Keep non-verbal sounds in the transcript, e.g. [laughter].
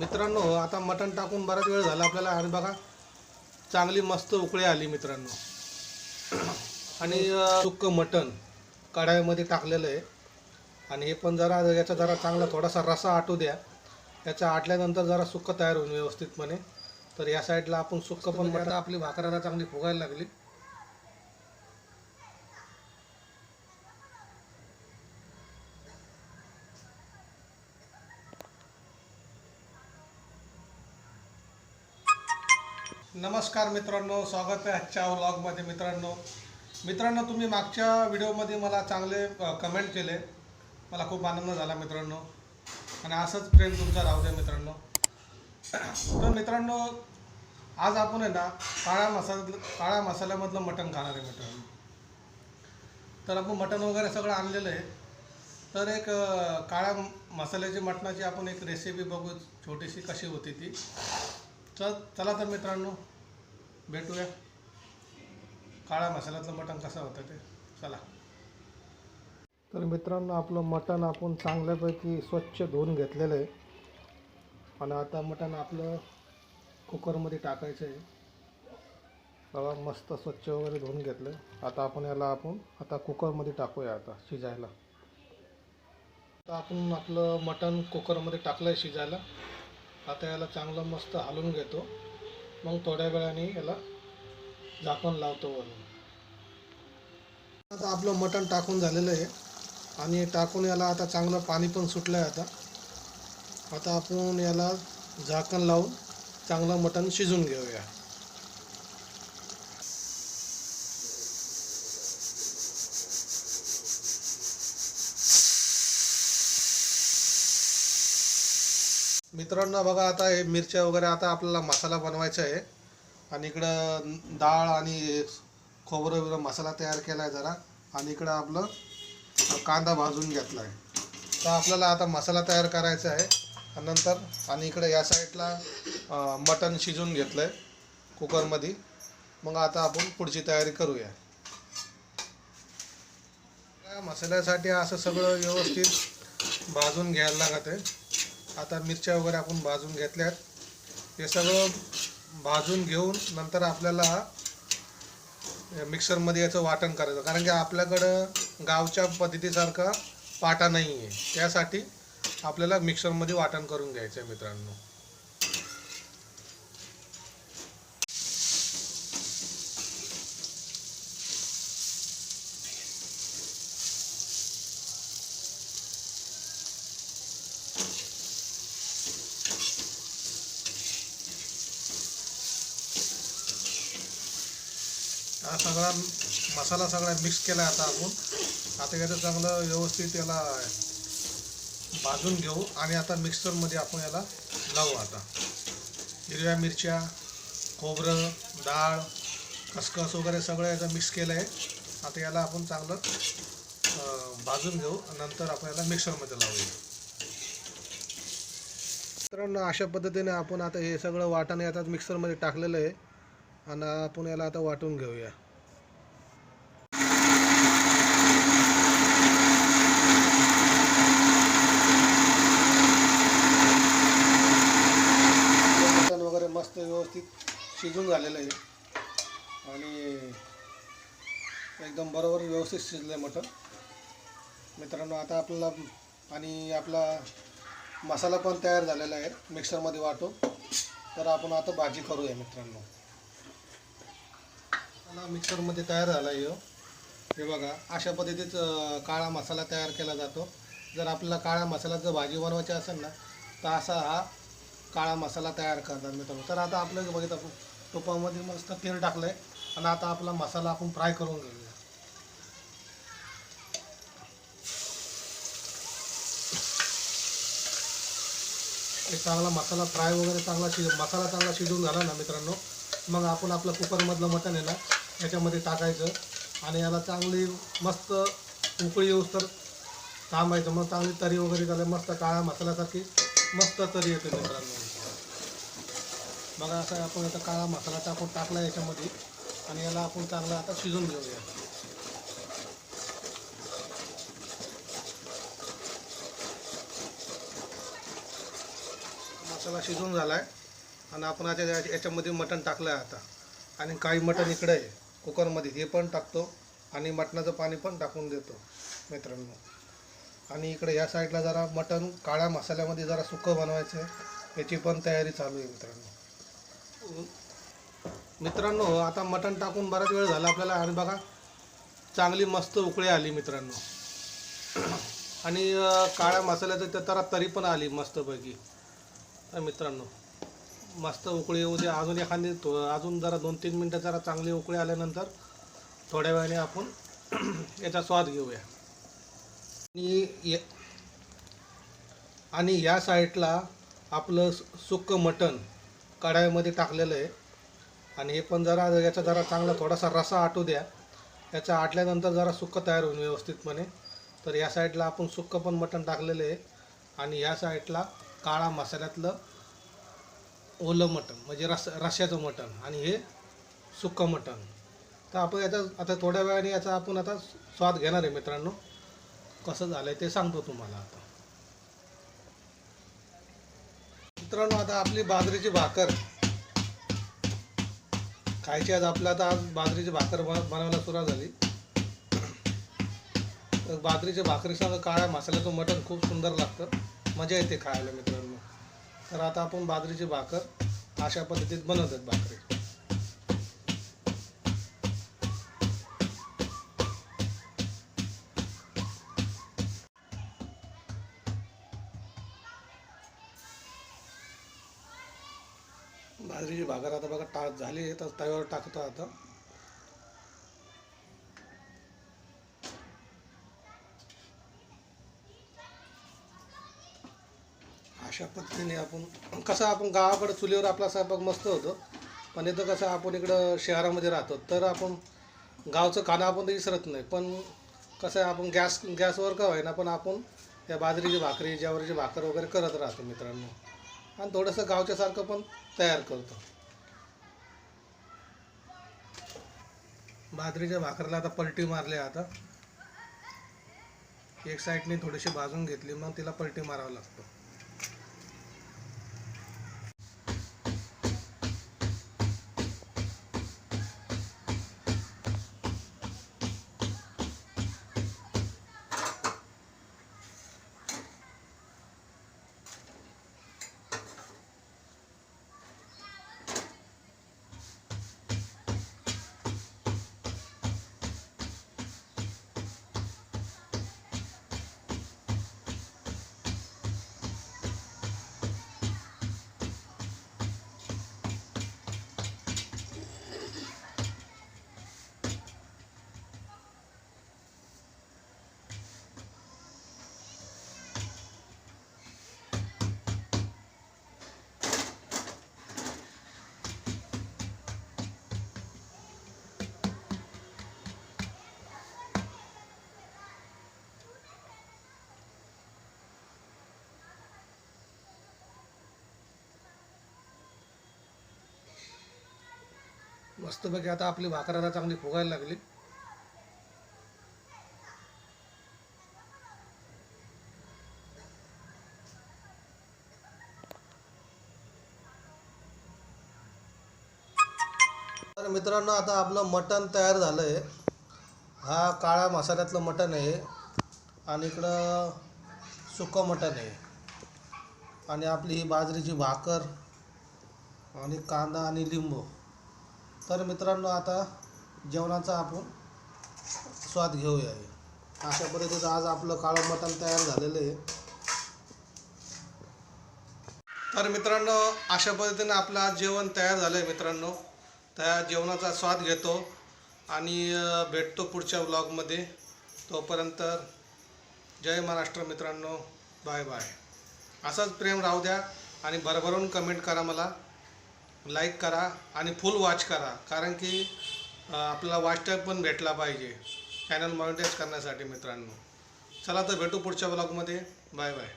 मित्रांनो आता मटण टाकून बराच वेळ झाला आपल्याला. आणि बघा चांगली मस्त उकळी आली मित्रांनो. आणि सुक्क मटण कढाईमध्ये टाकलेलं आहे. आणि हे पण जरा याचा जरा चांगला थोडासा रसा आटू द्या. याचा आटल्यानंतर जरा सुक्क तयार होईल व्यवस्थितपणे. तर या साईडला आपण सुक्क पण मटण आपली भाकराला चांगली फुगायला लागली. नमस्कार मित्रांनो स्वागत आहे आजच्या व्लॉगमध्ये मित्रांनो. मित्रांनो तुम्ही मागच्या व्हिडिओमध्ये मला चांगले कमेंट केले. मला खूप आनंद झाला मित्रांनो. आणि असंच प्रेम तुमचा राहू द्या मित्रांनो. तर मित्रांनो आज आपण आहे ना काळ्या मसाला काळ्या मसाल्यामधलं मटण खाणार आहे मित्रांनो. तर आपण मटण वगैरे सगळं आणलेलं आहे. तर एक काळ्या मसाल्याची मटणाची आपण एक रेसिपी बघू छोटीशी कशी होती ती. चल चला तर मित्रांनो भेटूया. काळा मसाल्याचं मटण कसं होतं ते? चला. तर मित्रांनो आपलं मटण आपण चांगल्यापैकी स्वच्छ धुवून घेतलेलं आहे. आणि आता मटण आपलं कुकरमध्ये टाकायचं आहे. बघा मस्त स्वच्छ वगैरे धुवून घेतलं. आता आपण याला आपण आता कुकरमध्ये टाकूया आता शिजायला. आता आपण आपलं मटण कुकरमध्ये टाकलं आहे शिजायला. आता याला चांगलं मस्त हलवून घेतो. मग थोड्या वेळाने याला झाकण लावतो वरून. आता आपलं मटण टाकून झालेलं आहे. आणि टाकून याला आता चांगलं पाणी पण सुटलं आहे आता. आता आपण याला झाकण लावून चांगलं मटण शिजून घेऊया. मित्रांनो बघा आता हे मिरच्या वगैरे आता आपल्याला मसाला बनवायचा आहे. आणि इकडं डाळ आणि खोबरं वगैरे मसाला तयार केला आहे जरा. आणि इकडं आपलं कांदा भाजून घेतला आहे तर आपल्याला आता मसाला तयार करायचा आहे. नंतर आणि इकडं या साईडला मटण शिजून घेतलं आहे कुकरमध्ये. मग आता आपण पुढची तयारी करूया. मसाल्यासाठी असं सगळं व्यवस्थित भाजून घ्यायला लागत आहे. आता मिरच्या वगैरे आपण भाजून घेतल्यात. हे सगळं भाजून घेऊन नंतर आपल्याला मिक्सरमध्ये याचं वाटण करायचं. कारण की आपल्याकडं गावच्या पद्धतीसारखा पाटा नाही आहे त्यासाठी आपल्याला मिक्सरमध्ये वाटण करून घ्यायचं आहे मित्रांनो. हा सगळा मसाला सगळा मिक्स केला आता आपण. आता याचं चांगलं व्यवस्थित याला भाजून घेऊ आणि आता मिक्सरमध्ये आपण याला लावू आता. हिरव्या मिरच्या खोबरं डाळ खसखस वगैरे सगळं याचं मिक्स केलं आहे आता याला आपण चांगलं भाजून घेऊ नंतर आपण याला मिक्सरमध्ये लावूया. मित्रांनो अशा पद्धतीने आपण आता हे सगळं वाटाणे आता मिक्सरमध्ये टाकलेलं आहे. आणि आपण याला आता वाटून घेऊया. मटण वगैरे मस्त व्यवस्थित शिजून झालेलं आहे. आणि एकदम बरोबर व्यवस्थित शिजलं आहे मटण. मित्रांनो आता आपल्याला आणि आपला मसाला पण तयार झालेला आहे. मिक्सरमध्ये वाटून. तर आपण आता भाजी करूया मित्रांनो. मसाला मिक्सरमध्ये तयार झाला आहे हे बघा अशा पद्धतीत काळा मसाला तयार केला जातो. जर आपल्याला काळा मसाला जर भाजी बनवायची असेल ना तर असा हा काळा मसाला तयार करतात मित्रांनो. तर आता आपलं बघित आपण तुपामध्ये मस्त तेल टाकलं आहे आणि आता आपला मसाला आपण फ्राय करून घेऊया. एक चांगला मसाला फ्राय वगैरे चांगला शिज मसाला चांगला शिजून झाला ना मित्रांनो मग आपण आपलं कुकरमधलं मटण याला याच्यामध्ये टाकायचं. आणि याला चांगली मस्त उकळी येऊस तर थांबायचं. मग चांगली तरी वगैरे झालं मस्त काळ्या मसाल्यासारखी मस्त तरी येते मित्रांनो बघा असं आपण आता काळा मसाला टाकून टाकला याच्यामध्ये. आणि याला आपण चांगला आता शिजून घेऊया. मसाला शिजून झाला आहे आणि आपण आता याच्यामध्ये मटण टाकलं आहे आता. आणि काही मटण इकडे आहे कुकरमध्ये. हे पण टाकतो आणि मटणाचं पाणी पण टाकून देतो मित्रांनो. आणि इकडे या साईडला जरा मटण काळ्या मसाल्यामध्ये जरा सुकं बनवायचं आहे. याची पण तयारी चालू आहे मित्रांनो. मित्रांनो आता मटण टाकून बराच वेळ झाला आपल्याला. आणि बघा चांगली मस्त उकळी आली मित्रांनो. आणि काळ्या मसाल्याचं तर तरी पण आली मस्तपैकी. मित्रांनो मस्त उकळी येऊ दे. अजून एखादी तो अजून जरा दोन तीन मिनटं जरा चांगली उकळी आल्यानंतर थोड्या वेळाने आपण [clears throat] याचा स्वाद घेऊया. आणि ये- आणि या साईडला आपलं सुक्कं मटण कढाईमध्ये टाकलेलं आहे. आणि हे पण जरा याचा जरा चांगला थोडासा रसा आटू द्या. याचा आटल्यानंतर जरा सुक्कं तयार होईल व्यवस्थितपणे. तर या साईडला आपण सुक्कं पण मटण टाकलेलं आहे. आणि या साईडला काळा मसाल्यातलं ओलं मटण म्हणजे रस रश्याचं मटण आणि हे सुक्कं मटण. तर आपण याचा आता थोड्या वेळाने याचा आपण आता स्वाद घेणार आहे मित्रांनो. कसं झालं आहे ते सांगतो तुम्हाला आता. मित्रांनो आता आपली बाजरीची भाकर. खायची आज आपल्या आता आज बाजरीची भाकर बन बनवायला सुरुवात झाली. तर बाजरीच्या भाकरीसह काळ्या मसाल्याचं मटण खूप सुंदर लागतं. मजा येते खायला मित्रांनो. तर आता आपण बाजरीची भाकर अशा पद्धतीत बनवतात भाकरी. बाजरीची भाकर आता बघा टा झाली आहे तर तव्यावर टाकतो आता. अशा पद्धतीने आपण कसं आपण गावाकडं चुलीवर आपला स्वयंपाक मस्त होतो पण इथं कसं आपण इकडं शहरामध्ये राहतो तर आपण गावचं खाणं आपण तर विसरत नाही पण कसं आहे आपण गॅस गॅसवर का होईना पण आपण या बाजरीची भाकरी ज्वारीची भाकर वगैरे करत राहतो मित्रांनो. आणि थोडंसं गावच्यासारखं पण तयार करतो. बाजरीच्या भाकरीला आता पलटी मारली आता. एक साईडने थोडीशी भाजून घेतली मग तिला पलटी मारावं लागतं. मस्तपैकी आता आपली भाकर आता चांगली फुगायला लागली. तर मित्रांनो आता आपलं मटण तयार झालं आहे हा काळ्या मसाल्यातलं मटण आहे. आणि इकडं सुकं मटण आहे. आणि आपली ही बाजरीची भाकर आणि कांदा आणि लिंबू. तर मित्रांनो आता जेवणाचा आपण स्वाद घेऊया. अशा पद्धतीचं आज आपलं काळं मटण तयार झालेलं आहे. तर मित्रांनो अशा पद्धतीनं आपलं आज जेवण तयार झालं आहे मित्रांनो त्या जेवणाचा स्वाद घेतो आणि भेटतो पुढच्या व्लॉगमध्ये तोपर्यंत जय महाराष्ट्र मित्रांनो. Bye bye. असंच प्रेम राहू द्या आणि भरभरून कमेंट करा मला. लाईक करा आणि फुल वॉच करा. कारण की आपला आपल्याला वॉच टाईम पण भेटला पाहिजे. चॅनल मॉनिटाईज करण्यासाठी मित्रांनो. चला तर भेटू पुढच्या ब्लॉगमध्ये बाय बाय